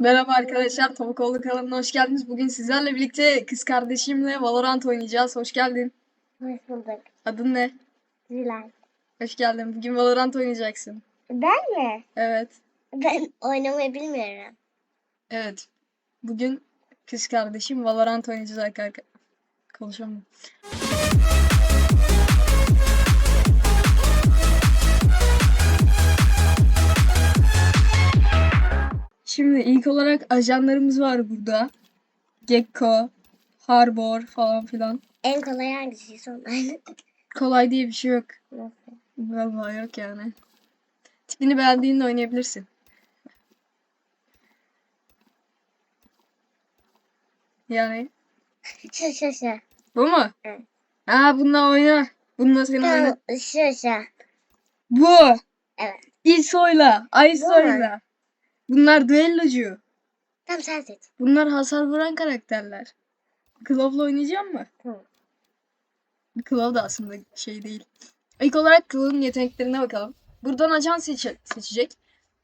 Merhaba arkadaşlar, Tavuk Oğlu kanalına hoş geldiniz. Bugün sizlerle birlikte kız kardeşimle Valorant oynayacağız. Hoş geldin. Hoş bulduk. Adın ne? Zülal. Hoş geldin. Bugün Valorant oynayacaksın. Ben mi? Evet. Ben oynamayı bilmiyorum. Evet. Bugün kız kardeşim Valorant oynayacağız arkadaşlar. Konuşamıyorum. Şimdi ilk olarak ajanlarımız var burada. Gekko, Harbor falan filan. En kolay hangisi onlar? Kolay diye bir şey yok. Nasıl? Vallahi yok yani. Tipini beğendiğinde oynayabilirsin. Yani Şu şu şu. bu mu? Evet. Aa bununla oyna. Bununla seni oyna. Şu şu. Bu. Evet. İso'yla, Ayso'yla. Bunlar düellocu. Tamam sen seç. Bunlar hasar vuran karakterler. Claw'la oynayacağım mı? Tamam. Claw da aslında şey değil. İlk olarak Claw'ın yeteneklerine bakalım. Buradan ajan seçe- seçecek.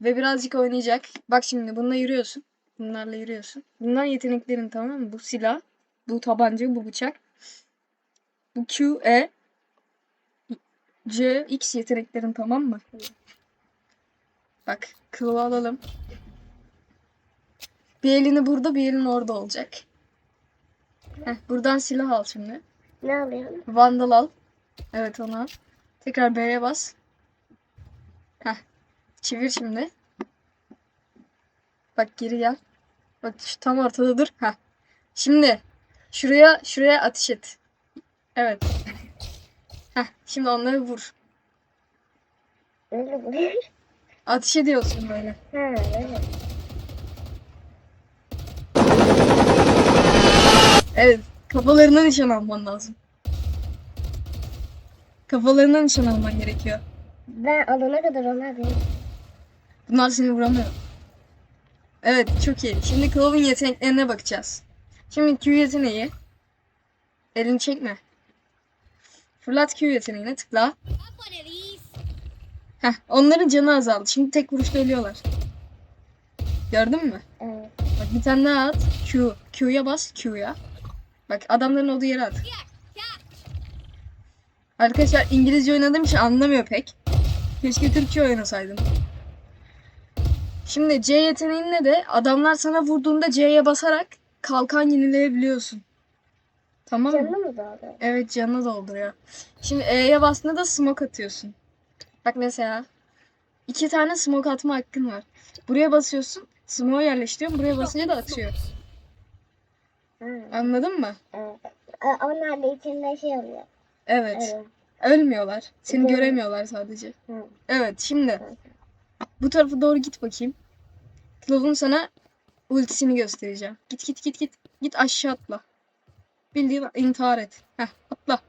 Ve birazcık oynayacak. Bak şimdi bununla yürüyorsun. Bunlarla yürüyorsun. Bunlar yeteneklerin tamam mı? Bu silah. Bu tabanca, bu bıçak. Bu Q, E. C, X yeteneklerin tamam mı? Bak Claw'u alalım. Bir elini burada, bir elin orada olacak. Heh, buradan silah al şimdi. Ne alıyorum? Vandal al. Evet onu al. Tekrar B'ye bas. Heh. Çevir şimdi. Bak geri gel. Bak şu tam ortada dur. Heh. Şimdi şuraya şuraya ateş et. Evet. Heh. Şimdi onları vur. Ateş ediyorsun böyle. Ha öyle. Evet. Kafalarına nişan alman lazım. Kafalarına nişan alman gerekiyor. Ben alana kadar onlar benim. Bunlar seni vuramıyor. Evet çok iyi. Şimdi Claw'un yeteneklerine bakacağız. Şimdi Q yeteneği. Elini çekme. Fırlat Q yeteneğine tıkla. Heh, onların canı azaldı. Şimdi tek vuruşta ölüyorlar. Gördün mü? Evet. Bak bir tane daha at. Q. Q'ya bas. Q'ya. Bak adamların olduğu yere at. Arkadaşlar İngilizce oynadığım için anlamıyor pek. Keşke Türkçe oynasaydım. Şimdi C yeteneğinde de adamlar sana vurduğunda C'ye basarak kalkan yenileyebiliyorsun. Tamam mı? Canlı mı doğdu? Evet canını dolduruyor. Şimdi E'ye bastığında da smoke atıyorsun. Bak mesela iki tane smoke atma hakkın var. Buraya basıyorsun, smoke'u yerleştiriyorsun. Buraya basınca da atıyor. Ha. Anladın mı? Evet. Onlar da içinde şey oluyor. Evet. Evet. Ölmüyorlar. Seni Doğru. göremiyorlar sadece. Hı. Evet şimdi bu tarafa doğru git bakayım. Claw'un sana ultisini göstereceğim. Git git git git. Git aşağı atla. Bildiğin intihar et. Heh atla.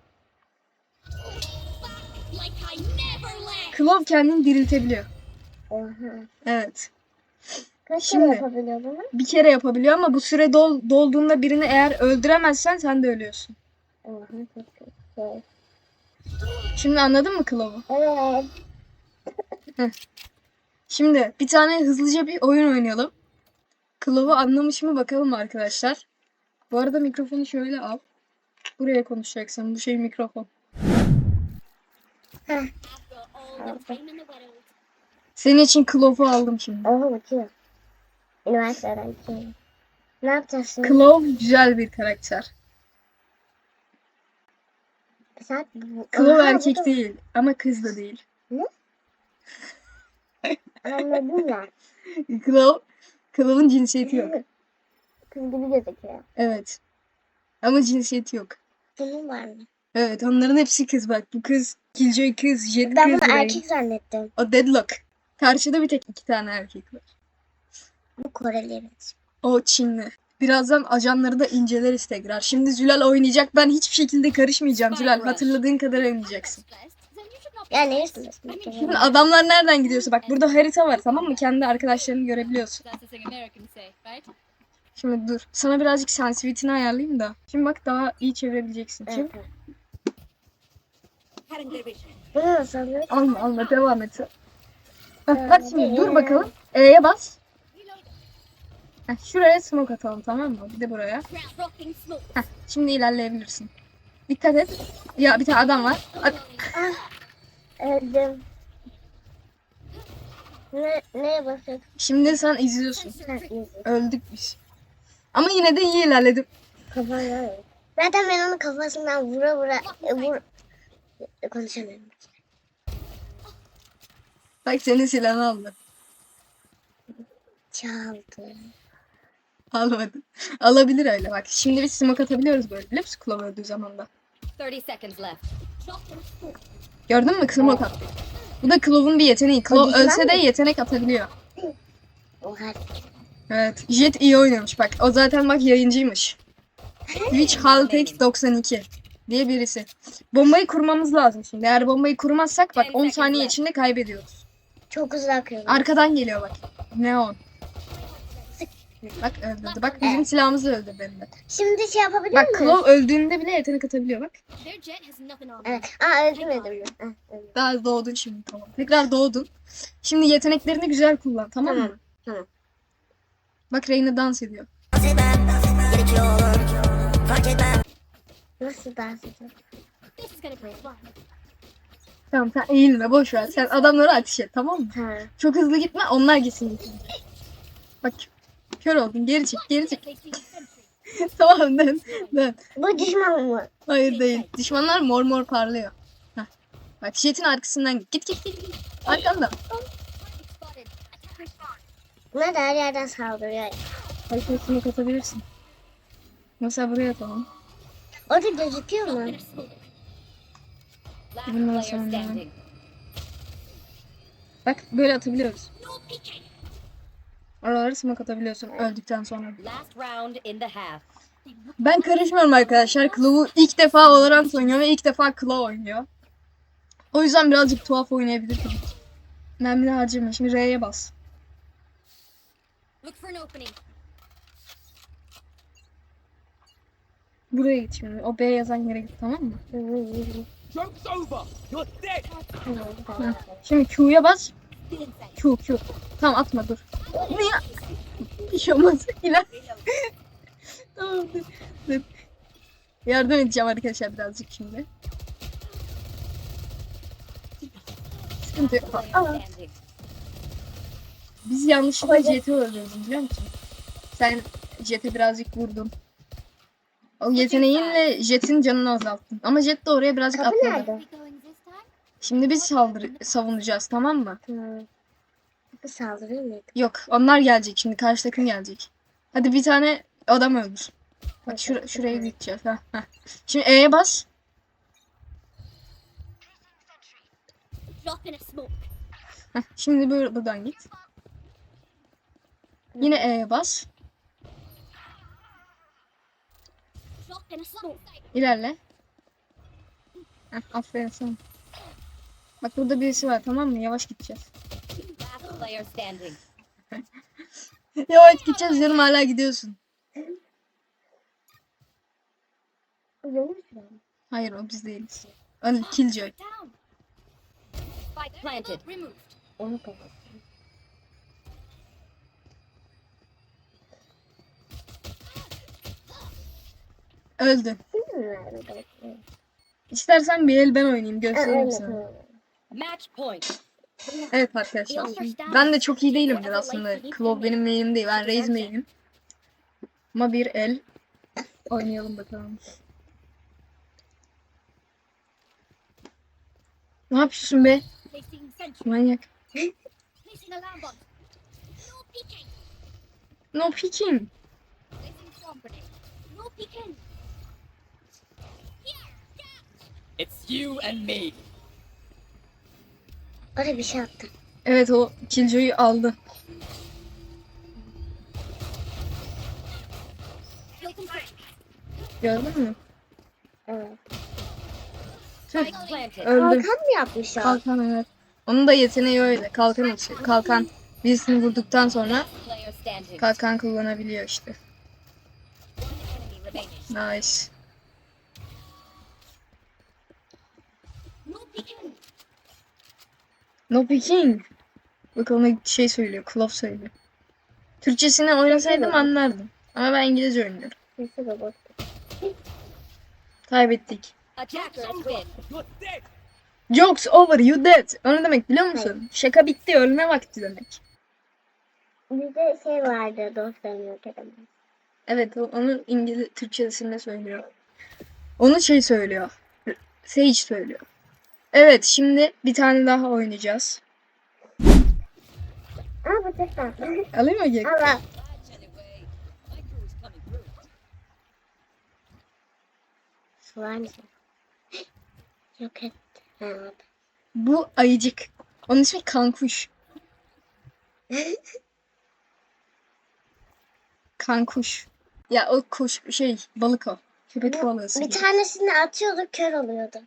Claw kendini diriltebiliyor. Oha. Evet. Kaç Şimdi- kere yapabiliyor bunu? Bir kere yapabiliyor ama bu süre dol, dolduğunda birini eğer öldüremezsen sen de ölüyorsun. Oha çok. Şimdi anladın mı Claw'u? Evet. Şimdi bir tane hızlıca bir oyun oynayalım. Claw'u anlamış mı bakalım arkadaşlar. Bu arada mikrofonu şöyle al. Buraya konuşacaksın. Bu şey mikrofon. Senin için Claw'u aldım şimdi. Oha bakıyor. Üniversiteden bakıyor. Ne yapacağız şimdi? Claw güzel bir karakter. Sen bu... Oha, erkek bu da- değil ama kız da değil. Anladım ya. Claw, Claw'un cinsiyeti yok. Kız gibi gözüküyor. Evet. Ama cinsiyeti yok. Bunun var mı? Evet onların hepsi kız bak. Bu kız, Killjoy kız, Jet Ben kız. bunu Rain. erkek zannettim. O Deadlock. Karşıda bir tek iki tane erkek var. Bu Koreli. O Çinli. Birazdan ajanları da inceleriz tekrar. Şimdi Zülal oynayacak. Ben hiçbir şekilde karışmayacağım Zülal. Hatırladığın kadar oynayacaksın. Ya ne istiyorsun? Şimdi adamlar nereden gidiyorsa bak burada harita var tamam mı? Kendi arkadaşlarını görebiliyorsun. Şimdi dur. Sana birazcık sensitivity'ni ayarlayayım da. Şimdi bak daha iyi çevirebileceksin. Şimdi Evet. Alma alma devam et. Bak, bak şimdi dur bakalım. E'ye bas. Heh, şuraya smoke atalım tamam mı? Bir de buraya. Heh, şimdi ilerleyebilirsin. Dikkat et. Ya bir tane adam var. At- Öldüm. Ne, neye basıyorsun? Şimdi sen izliyorsun. Öldük biz. Ama yine de iyi ilerledim. Kafana öyle. Zaten ben onun kafasından vura vura e, vur... Konuşamıyorum. Bak senin silahını aldı. Çaldı. Almadı. Alabilir öyle bak. Şimdi biz smoke atabiliyoruz böyle biliyor musun? Kulağım öldüğü zaman da. 30 seconds left. Gördün mü? Smoke attı. Bu da Clove'un bir yeteneği. Clove düşman ölse de yetenek atabiliyor. Oha. Evet. Jet iyi oynamış bak. O zaten bak yayıncıymış. Twitch Haltek 92 diye birisi. Bombayı kurmamız lazım şimdi. Eğer bombayı kurmazsak bak 10 saniye içinde kaybediyoruz. Çok hızlı akıyorum. Arkadan geliyor bak. Neon. Bak öldürdü. Bak bizim silahımızı öldürdü hem de. Şimdi şey yapabilir Bak miyim? Clove öldüğünde bile yetenek atabiliyor bak. Evet. Aa öldürmedim ben. Öldüm. Daha doğdun şimdi tamam. Tekrar doğdun. Şimdi yeteneklerini güzel kullan tamam mı? Tamam, tamam. Bak Reyna dans ediyor. Ediyor? This be fun. Tamam sen eğilme boş ver. Sen adamlara ateş et tamam mı? Ha. Çok hızlı gitme onlar gitsin. Bak kör oldun geri çek geri çek. Tamam dön dön. Bu düşman mı? Hayır değil. Düşmanlar mor mor parlıyor. Heh. Bak jetin arkasından git. Git git. Arkanda. Bunlar da her yerden saldırıyor. Bak şimdi smoke atabilirsin. Mesela buraya atalım. Orada gözüküyor mu? Player sonra-. Bak böyle atabiliyoruz. Oraları smoke atabiliyorsun öldükten sonra. Ben karışmıyorum arkadaşlar. Claw'u ilk defa Valorant oynuyor ve ilk defa Claw oynuyor. O yüzden birazcık tuhaf oynayabilir tabii ki. Mermini harcama. Şimdi R'ye bas. Look for an opening. Buraya git şimdi. O B yazan yere git tamam mı? Joke's over. You're dead. Heh. Şimdi Q'ya bas. Q Q. Tamam atma dur. Niye? Bir şey olmaz. İler. tamam dur. dur. Yardım edeceğim arkadaşlar birazcık şimdi. Sıkıntı yok. Aa, biz yanlışlıkla Jet'i öldürdük biliyor musun? Sen Jet'e birazcık vurdun. O yeteneğinle Jet'in canını azalttın. Ama Jet de oraya birazcık Kapı atladı. nerede? Şimdi biz saldırı savunacağız tamam mı? Hı. Kapı saldırıyor mu? Yok onlar gelecek şimdi karşı takım gelecek. Hadi bir tane adam öldür. Bak şura, şuraya gideceğiz. Ha, ha. Şimdi E'ye bas. Heh, şimdi böyle buradan git. Yine E'ye bas. İlerle. Heh, aferin sana. Bak burada birisi var tamam mı? Yavaş gideceğiz. Yavaş gideceğiz canım hala gidiyorsun. Hayır o biz değiliz. Öyle Killjoy. Onu kapat. Öldü. İstersen bir el ben oynayayım göstereyim sana. Match point. Evet arkadaşlar. Ben de çok iyi değilimdir aslında. Claw benim main'im değil. Ben Raze main'im. Ama bir el oynayalım bakalım. Ne yapıyorsun be? Manyak. No peeking. No peeking. It's you and me. Oraya bir şey attım. Evet o Killjoy'u aldı. Gördün mü? Evet. Tüh, öldü. Kalkan mı yapmış o? Kalkan evet. Onun da yeteneği öyle. Kalkan atıyor. Kalkan birisini vurduktan sonra kalkan kullanabiliyor işte. Nice. No peeking. No peeking. Bak ona şey söylüyor. Claw söylüyor. Türkçesini oynasaydım anlardım. Ama ben İngilizce oynuyorum. Kaybettik. Jokes over you dead. O ne demek biliyor musun? Şaka bitti ölme vakti demek. Bizde şey vardı dostlarım yok edemez. Evet onu İngiliz Türkçesinde söylüyor. Onu şey söylüyor. Sage söylüyor. Evet şimdi bir tane daha oynayacağız. Tatlı. Alayım mı Gek? Yok et. Bu ayıcık. Onun ismi kankuş. kankuş. Ya o kuş şey balık o. Köpek balığı. Bir tanesini atıyorduk kör oluyordu.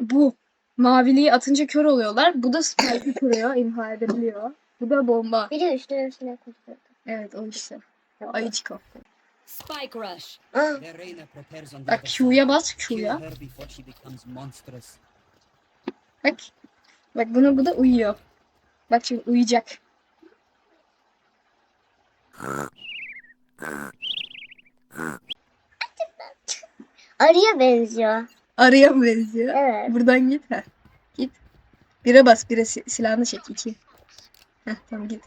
Bu. Maviliği atınca kör oluyorlar. Bu da spike'ı kuruyor, imha edebiliyor. Bu da bomba. Biri üstüne üstüne koşuyordu. Evet o işte. O ayıcık o. Spike rush. Bak Q'ya bas Q'ya. Bak. Bak buna bu da uyuyor. Bak şimdi uyuyacak. arıya benziyor. Arıya mı benziyor? Evet. Buradan git ha. Git. Bire bas, bire si- silahını çek. iki. Heh tamam git.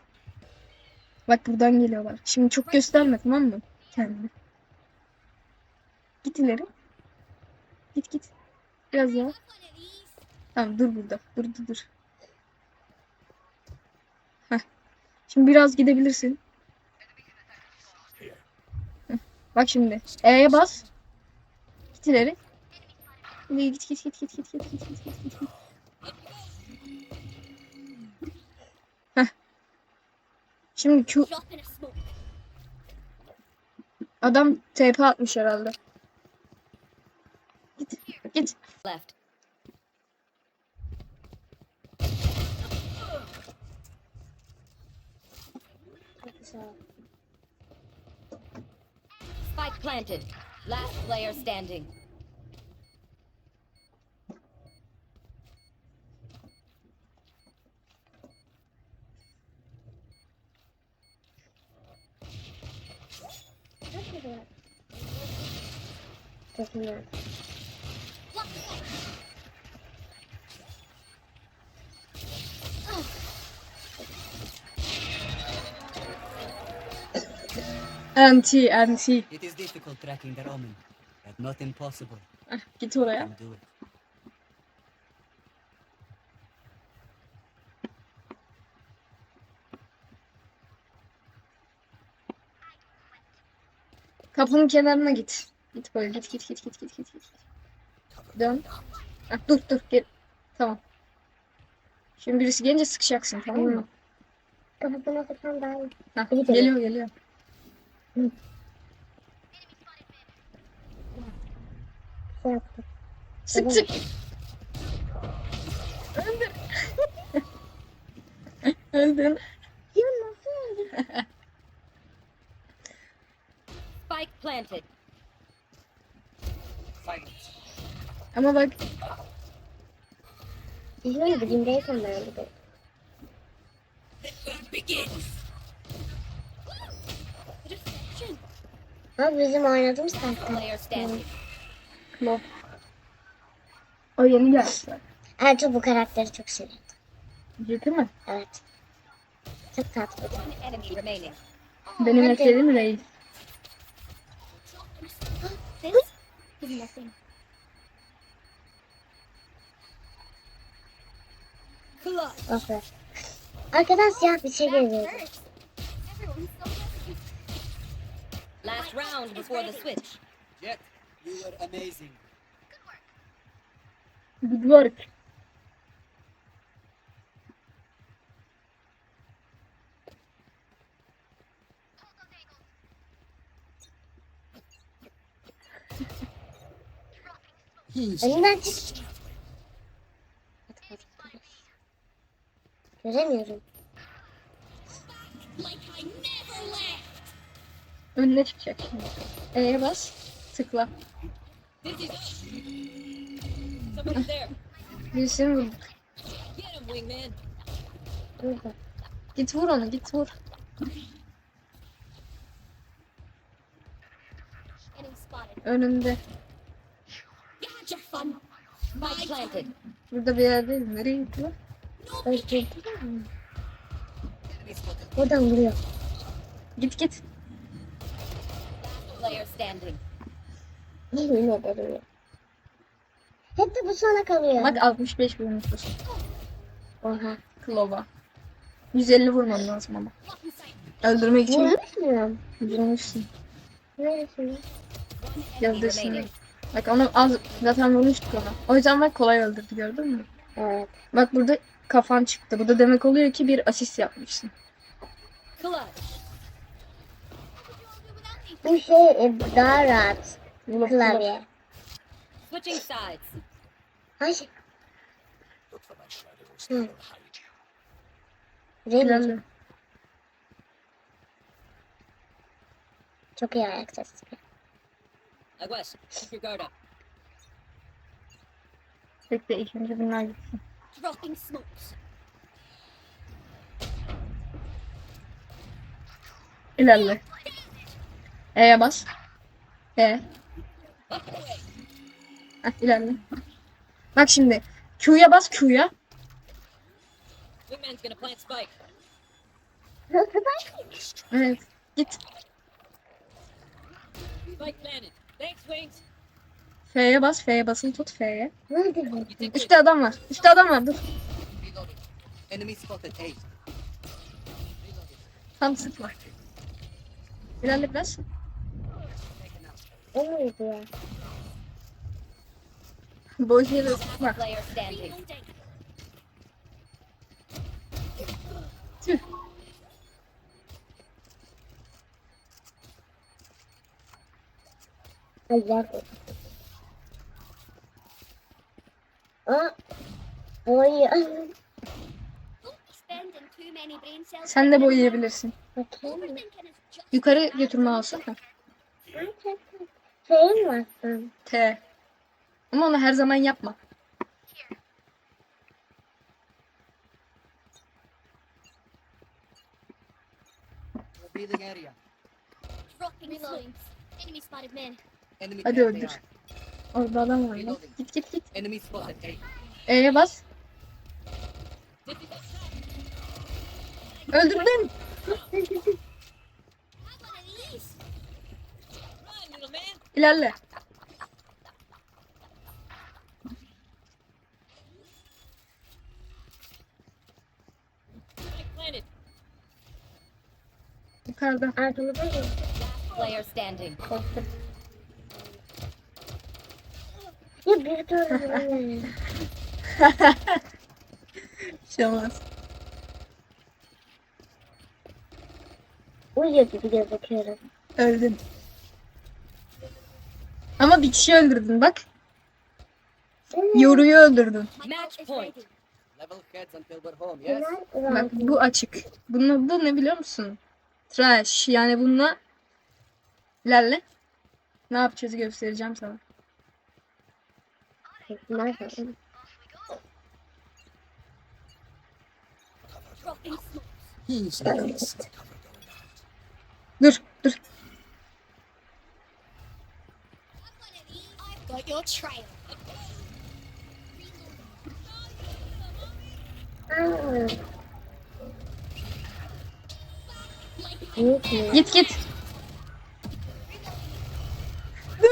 Bak buradan geliyorlar. Şimdi çok gösterme tamam mı? Kendini. Git ileri. Git git. Biraz daha. Tamam dur burada. Dur dur dur. Heh. Şimdi biraz gidebilirsin. Heh. Bak şimdi. E'ye bas. Git ileri. Git git git git git git git git git git. Şimdi Q adam TP atmış herhalde. Git git. Left. Spike planted. Last player standing. Teşekkürler. Anti anti. It is difficult tracking their omen, but not impossible. Heh, Git oraya. Kapının kenarına git. Git böyle git git git git git git. git. Dön. Heh, dur dur gel. Tamam. Şimdi birisi gelince sıkacaksın tamam mı? Kafasına sıksam daha iyi. Heh, İyi geliyor geliyor. Şey yaptım. Sık sık. Öldür. Öldün. Ya nasıl oldu? Spike planted. Ama bak İzlemeyi bilimdeyken ben bir de. Deception. Ama bizim oynadığımız karakter. Player standing. Klo. O yeni geldi. Ertuğ bu karakteri çok seviyordu. Ciddi mi? Evet. Çok tatlı. Benim eserim Reis. nothing, Okay. Arkadaşlar bir şey geliyor. Last round before the switch. Jet, you were amazing. Good work. Good work. Elinden çık. Göremiyorum. Önüne çıkacak şimdi. E'ye bas. Tıkla. Birisini vurduk. Burada. Git vur onu git vur. Önünde. Spike planted. Burada bir yerde. Nereye gitti lan? Öldürdü mü? Buradan vuruyor. Git git. Player standing. Ederim ya. Hep de bu sona kalıyor. Bak 65 bin nüfus. Oha. Klova. 150 vurman lazım ama. Öldürmek için Vurmuş muyum? vurmuşsun. Neresini? Gövdesini. Bak onu az zaten vurmuştuk ona. O yüzden bak kolay öldürdü gördün mü? Evet. Bak burada kafan çıktı. Bu da demek oluyor ki bir asist yapmışsın. Bu şey e, daha rahat. Klavye. Switching sides. Hı. Güzel. çok iyi ayak West, keep your guard up. Bekle ilk önce bunlar gitsin. Dropping smokes. İlerle. E'ye bas. E. Heh, ilerle. Bak şimdi. Q'ya bas Q'ya. Wingman's gonna plant spike. Evet. Git. Spike planted. Thanks, Wings. F'ye bas. F'ye basın tut F'ye. Nerede bu? Üstte adam var. Üstte adam var. Dur. Tam sıkma. İlerle biraz. O muydu ya? Boş yere sıkma. Tüh. Ay yardım. Aa. Oy. Sen de boyayabilirsin. Bakayım. Yukarı götürme alsana. Şey mi bastın? T. Ama onu her zaman yapma. Revealing area. Dropping smokes. Enemy spotted man. Enemy Hadi öldür. Orada adam var lan. Git git git. Enemy spotted A. E'ye bas. Öldürdüm. İlerle. Yukarıda. Arkamıza gel. Player standing. Korktum. Ya bir dur. Bir şey. Uyuyor gibi gözüküyorum. Öldün. Ama bir kişi öldürdün bak. Yoruyu öldürdün. Bak bu açık. Bunun adı ne biliyor musun? Trash. Yani bununla ilerle. Ne yapacağız göstereceğim sana. Nerede? Dur dur. Git git. Dur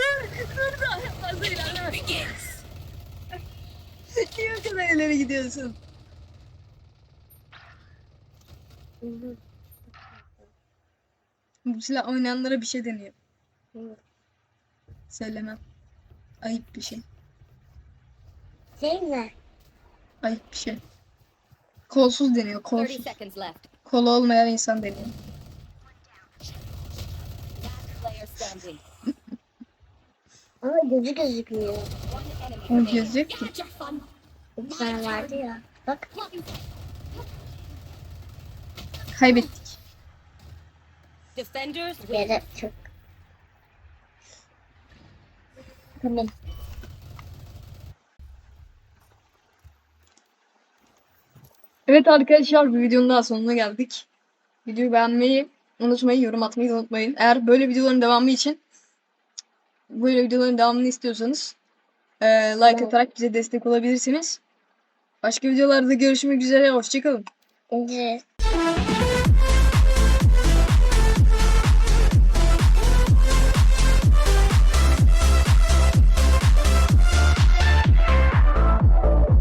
dur daha fazla ilerleme. Niye o kadar ileri gidiyorsun? Bu silah oynayanlara bir şey deniyor. Söylemem. Ayıp bir şey. Şey mi? Ayıp bir şey. Kolsuz deniyor. 30 Kolsuz. Kolu olmayan insan deniyor. Ama gözü enemy O remaining. Bir tane vardı ya. Bak. Kaybettik. Defenders. Yere çok. Tamam. Evet arkadaşlar bir videonun daha sonuna geldik. Videoyu beğenmeyi unutmayın, yorum atmayı da unutmayın. Eğer böyle videoların devamı için böyle videoların devamını istiyorsanız e, like Tamam. atarak bize destek olabilirsiniz. Başka videolarda görüşmek üzere. Hoşçakalın. Evet.